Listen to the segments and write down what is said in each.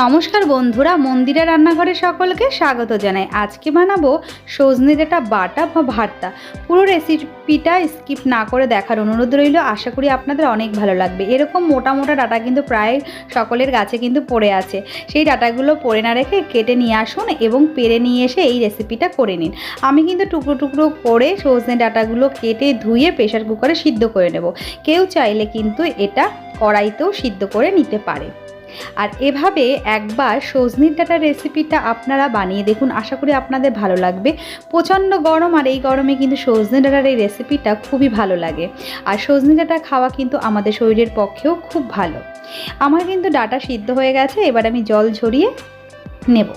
নমস্কার বন্ধুরা, মন্দিরা রান্নাঘরে সকলকে স্বাগত জানাই। আজকে বানাবো সজনে ডাঁটা বাটা বা ভর্তা পুরো রেসিপিটা স্কিপ না করে দেখার অনুরোধ রইল। আশা করি আপনাদের অনেক ভালো লাগবে। এরকম মোটা মোটা ডাটা কিন্তু প্রায় সকলের গাছে কিন্তু পড়ে আছে। সেই ডাটাগুলো পড়ে না রেখে কেটে নিয়ে আসুন এবং পেরে নিয়ে এসে এই রেসিপিটা করে নিন। আমি কিন্তু টুকরো টুকরো করে সজনে ডাটাগুলো কেটে ধুয়ে প্রেশার কুকারে সিদ্ধ করে নেব। কেউ চাইলে কিন্তু এটা কড়াইতেও সিদ্ধ করে নিতে পারে। আর এভাবে একবার সজনির ডাটার রেসিপিটা আপনারা বানিয়ে দেখুন। আশা করি আপনাদের ভালো লাগবে। প্রচণ্ড গরম আর এই গরমে কিন্তু সজনে ডাটার এই রেসিপিটা খুবই ভালো লাগে। আর সজনে ডাটা খাওয়া কিন্তু আমাদের শরীরের পক্ষেও খুব ভালো। আমার কিন্তু ডাটা সিদ্ধ হয়ে গেছে, এবার আমি জল ঝরিয়ে নেব।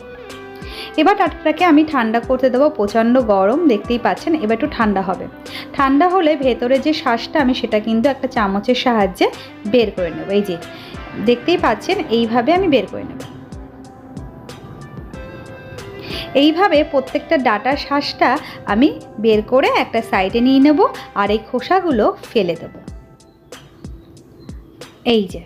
এবার ডাটাটাকে আমি ঠান্ডা করতে দেবো, প্রচণ্ড গরম, দেখতেই পাচ্ছেন, এবার একটু ঠান্ডা হবে। ঠান্ডা হলে ভেতরে যে শ্বাসটা, আমি সেটা কিন্তু একটা চামচের সাহায্যে বের করে নেব। এই যে দেখতেই পাচ্ছেন, এইভাবে আমি বের করে নেব। এইভাবে প্রত্যেকটা ডাটা শ্বাসটা আমি বের করে একটা সাইডে নিয়ে নেব আর এই খোসাগুলো ফেলে দেব। এই যে,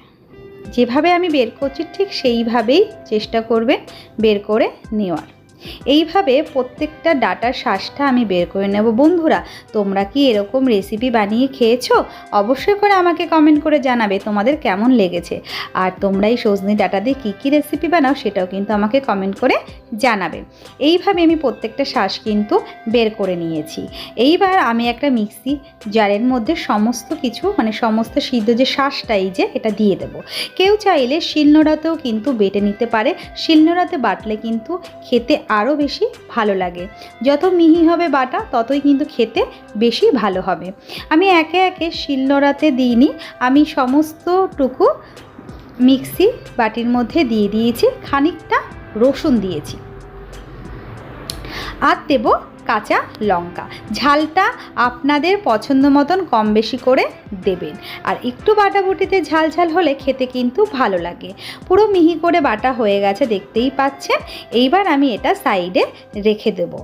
যেভাবে আমি বের করছি ঠিক সেইভাবেই চেষ্টা করবেন বের করে নেওয়ার। এইভাবে প্রত্যেকটা ডাটার শ্বাসটা আমি বের করে নেব। বন্ধুরা, তোমরা কি এরকম রেসিপি বানিয়ে খেয়েছো? অবশ্যই করে আমাকে কমেন্ট করে জানাবে তোমাদের কেমন লেগেছে। আর তোমরা এই সজনি ডাটা দিয়ে কী কী রেসিপি বানাও সেটাও কিন্তু আমাকে কমেন্ট করে জানাবে। এইভাবে আমি প্রত্যেকটা শ্বাস কিন্তু বের করে নিয়েছি। এইবার আমি একটা মিক্সি জারের মধ্যে সমস্ত কিছু মানে সমস্ত সিদ্ধ যে শ্বাসটা এই যে এটা দিয়ে দেব। কেউ চাইলে শিলনোড়াতেও কিন্তু বেটে নিতে পারে। শিলনোড়াতে বাটলে কিন্তু খেতে আরও বেশি ভালো লাগে। যত মিহি হবে বাটা, ততই কিন্তু খেতে বেশি ভালো হবে। আমি একে একে শিলনোড়াতে দিইনি। আমি সমস্তটুকু মিক্সি বাটির মধ্যে দিয়ে দিয়েছি। খানিকটা রসুন দিয়েছি। আর দেব কাঁচা লঙ্কা। ঝালটা আপনাদের পছন্দ মতন কম বেশি করে দেবেন। আর একটু বাটাবুটিতে ঝাল ঝাল হলে খেতে কিন্তু ভালো লাগে। পুরো মিহি করে বাটা হয়ে গেছে, দেখতেই পাচ্ছেন। এইবার আমি এটা সাইডে রেখে দেবো।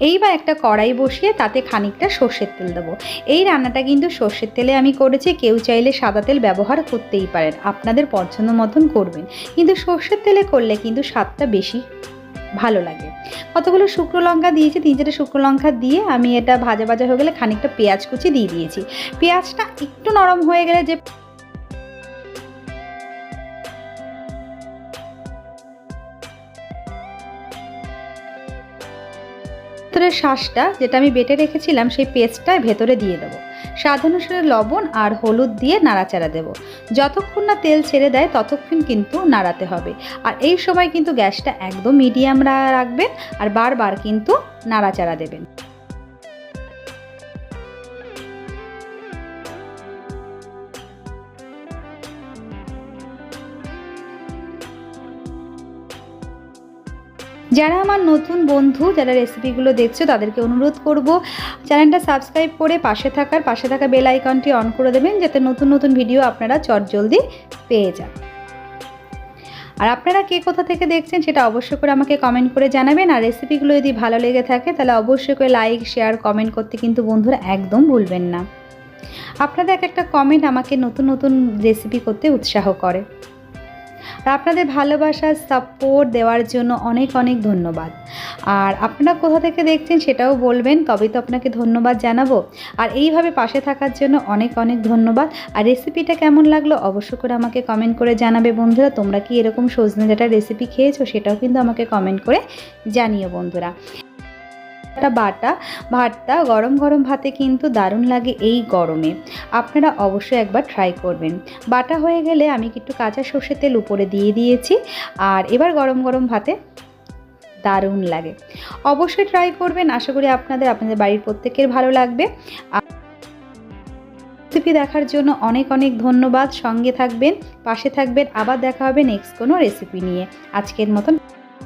এইবার একটা কড়াই বসিয়ে তাতে খানিকটা সর্ষের তেল দেবো। এই রান্নাটা কিন্তু সর্ষের তেলে আমি করেছি, কেউ চাইলে সাদা তেল ব্যবহার করতেই পারেন, আপনাদের পছন্দ মতন করবেন। কিন্তু সর্ষের তেলে করলে কিন্তু স্বাদটা বেশি ভালো লাগে। কতগুলো শুকনো লঙ্কা দিয়েছি তিন চারটে শুকনো লঙ্কা দিয়ে আমি এটা ভাজা ভাজা হয়ে গেলে খানিকটা পেঁয়াজ কুচি দিয়ে দিয়েছি। পেঁয়াজটা একটু নরম হয়ে গেলে যে ভেতরের শ্বাসটা যেটা আমি বেটে রেখেছিলাম, সেই পেস্টটা ভেতরে দিয়ে দেবো। স্বাদ অনুসারে লবণ আর হলুদ দিয়ে নাড়াচাড়া দেব। যতক্ষণ না তেল ছেড়ে দেয়, ততক্ষণ কিন্তু নাড়াতে হবে। আর এই সময় কিন্তু গ্যাসটা একদম মিডিয়াম রাখবেন আর বারবার কিন্তু নাড়াচাড়া দেবেন। যারা আমার নতুন বন্ধু, যারা রেসিপিগুলো দেখছ, তাদেরকে অনুরোধ করব, চ্যানেলটা সাবস্ক্রাইব করে পাশে থাকার, পাশে থাকা বেল আইকনটি অন করে দেবেন, যাতে নতুন নতুন ভিডিও আপনারা চটজলদি পেয়ে যান। আর আপনারা কে কোথা থেকে দেখছেন, সেটা অবশ্যই করে আমাকে কমেন্ট করে জানাবেন। আর রেসিপিগুলো যদি ভালো লেগে থাকে, তাহলে অবশ্যই করে লাইক শেয়ার কমেন্ট করতে কিন্তু বন্ধুরা একদম ভুলবেন না। আপনাদের এক একটা কমেন্ট আমাকে নতুন নতুন রেসিপি করতে উৎসাহ করে। আপনাদের ভালোবাসা সাপোর্ট দেওয়ার জন্য অনেক অনেক ধন্যবাদ। আর আপনারা কোথা থেকে দেখছেন সেটাও বলবেন তবে তো আপনাকে ধন্যবাদ জানাব। আর এইভাবে পাশে থাকার জন্য অনেক অনেক ধন্যবাদ। আর রেসিপিটা কেমন লাগল অবশ্য করে আমাকে কমেন্ট করে জানাবে বন্ধুরা। তোমরা কি এরকম সজনে ডাটার রেসিপি খেয়েছো সেটাও কিন্তু আমাকে কমেন্ট করে জানিও বন্ধুরা। একটা বাটা, ভাতটা গরম গরম ভাতে কিন্তু দারুণ লাগে এই গরমে। আপনারা অবশ্যই একবার ট্রাই করবেন। বাটা হয়ে গেলে আমি একটু কাঁচা সর্ষের তেল উপরে দিয়ে দিয়েছি আর এবার গরম গরম ভাতে দারুণ লাগে। অবশ্যই ট্রাই করবেন, আশা করি আপনাদের আপনাদের বাড়ির প্রত্যেকের ভালো লাগবে। রেসিপি দেখার জন্য অনেক অনেক ধন্যবাদ। সঙ্গে থাকবেন, পাশে থাকবেন। আবার দেখা হবে নেক্সট কোনো রেসিপি নিয়ে। আজকের মতন